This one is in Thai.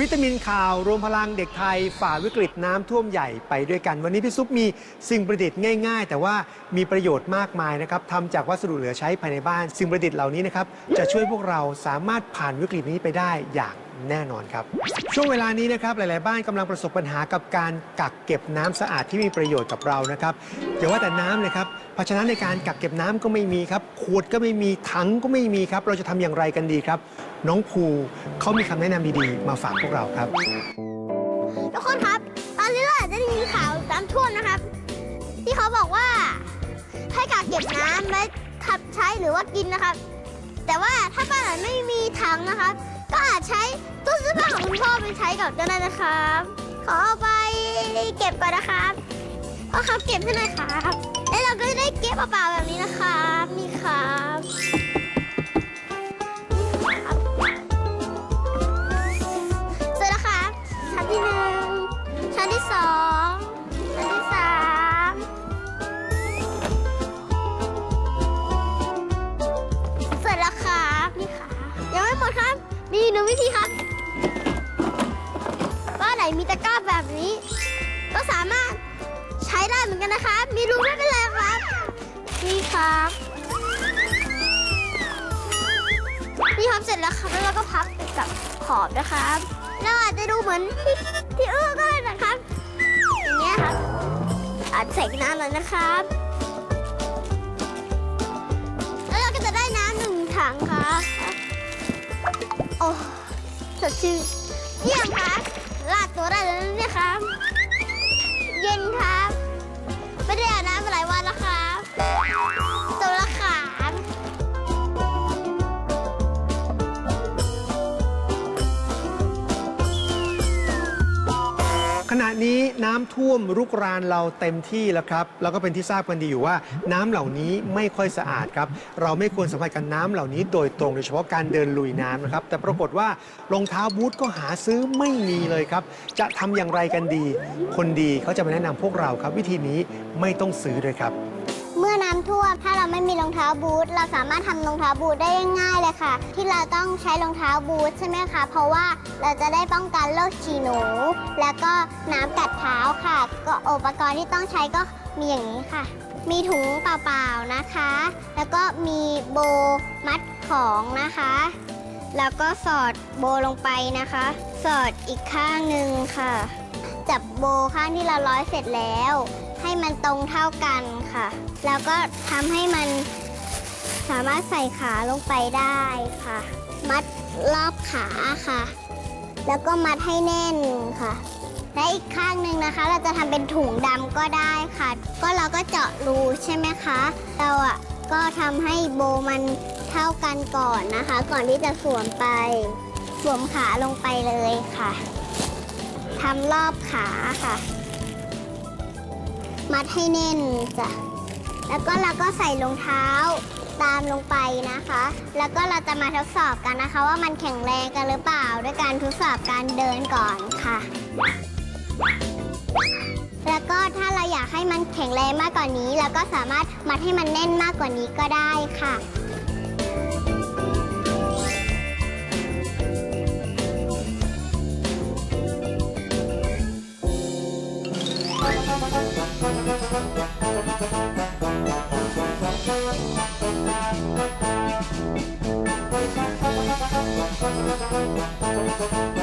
วิตามินข่าวรวมพลังเด็กไทยฝ่าวิกฤตน้ำท่วมใหญ่ไปด้วยกัน วันนี้พี่ซุปมีสิ่งประดิษฐ์ง่ายๆ แต่ว่ามีประโยชน์มากมายนะครับทำจากวัสดุเหลือใช้ภายในบ้าน สิ่งประดิษฐ์เหล่านี้นะครับจะช่วยพวกเราสามารถผ่านวิกฤตนี้ไปได้อย่าง แน่นอนครับ ช่วงเวลานี้นะครับหลาย ๆ บ้านกำลังประสบปัญหากับการกักเก็บน้ำสะอาดที่มีประโยชน์กับเรานะครับอย่าว่าแต่น้ำเลยครับภาชนะในการกักเก็บน้ำก็ไม่มีครับขวดก็ไม่มีถังก็ไม่มีครับ เราจะทำอย่างไรกันดีครับ น้องภูเขามีคำแนะนำดี ๆ มาฝากพวกเราครับทุกคนครับ ตอนนี้เราอาจจะได้ยินข่าวน้ำท่วมนะครับ ที่เขาบอกว่าให้กักเก็บน้ำไว้ขับใช้หรือว่ากินนะครับ แต่ว่าถ้าบ้านไหนไม่มีถังนะครับ ก็อาจใช้ตู้เสื้อผ้าของคุณพ่อไปใช้ก่อนก็ได้นะครับ ขอเอาไปเก็บก่อนนะครับพ่อครับเก็บให้หน่อยครับ แล้วเราก็ได้เก็บเปล่าๆแบบนี้นะครับนี่ครับ มีหนึ่งวิธีครับ บ้านไหนมีตะกร้าแบบนี้ ก็สามารถใช้ได้เหมือนกันนะครับ มีรูไม่เป็นไรครับ นี่ครับ นี่ครับเสร็จแล้วครับ แล้วเราก็พับไปกับขอบนะครับเราอาจจะดูเหมือนที่ที่เอื้อก็ได้นะครับ อย่างเงี้ยครับ อาจใส่น้ำเลยนะครับ แล้วเราก็จะได้น้ำหนึ่งถังครับ โอ้สดชื่นเยี่ยมครับลาดตัวได้แล้วนะเนี่ยครับ เย็นครับ ณะนี้น้ำท่วมรุกรานเราเต็มที่แล้วครับ แล้วก็เป็นที่ทราบกันดีอยู่ว่าน้ำเหล่านี้ไม่ค่อยสะอาดครับ เราไม่ควรสัมผัสกับน้ำเหล่านี้โดยตรงโดยเฉพาะการเดินลุยน้ำนะครับ แต่ปรากฏว่ารองเท้าบูทก็หาซื้อไม่มีเลยครับ จะทำอย่างไรกันดี คนดีเขาจะมาแนะนำพวกเราครับ วิธีนี้ไม่ต้องซื้อเลยครับ มื่อน้ำท่วมถ้าเราไม่มีรองเท้าบูทเราสามารถทำรองเท้าบูทได้ง่ายเลยค่ะ ที่เราต้องใช้รองเท้าบูทใช่ไหมคะ เพราะว่าเราจะได้ป้องกันโรคฉี่หนู แล้วก็น้ำกัดเท้าค่ะ ก็อุปกรณ์ที่ต้องใช้ก็มีอย่างนี้ค่ะ มีถุงเปล่าๆนะคะ แล้วก็มีโบมัดของนะคะ แล้วก็สอดโบลงไปนะคะ สอดอีกข้างหนึ่งค่ะ จับโบข้างที่เราร้อยเสร็จแล้ว ให้มันตรงเท่ากันค่ะ แล้วก็ทำให้มันสามารถใส่ขาลงไปได้ค่ะ มัดรอบขาค่ะ แล้วก็มัดให้แน่นค่ะ และอีกข้างหนึ่งนะคะ เราจะทำเป็นถุงดำก็ได้ค่ะ ก็เราก็เจาะรูใช่ไหมคะ เราอะก็ทำให้โบมันเท่ากันก่อนนะคะ ก่อนที่จะสวมไป สวมขาลงไปเลยค่ะทำรอบขาค่ะ มัดให้แน่นจ้ะ แล้วก็เราก็ใส่รองเท้าตามลงไปนะคะ แล้วก็เราจะมาทดสอบกันนะคะ ว่ามันแข็งแรงกันหรือเปล่า ด้วยการทดสอบการเดินก่อนค่ะ แล้วก็ถ้าเราอยากให้มันแข็งแรงมากกว่านี้ เราก็สามารถมัดให้มันแน่นมากกว่านี้ก็ได้ค่ะ ค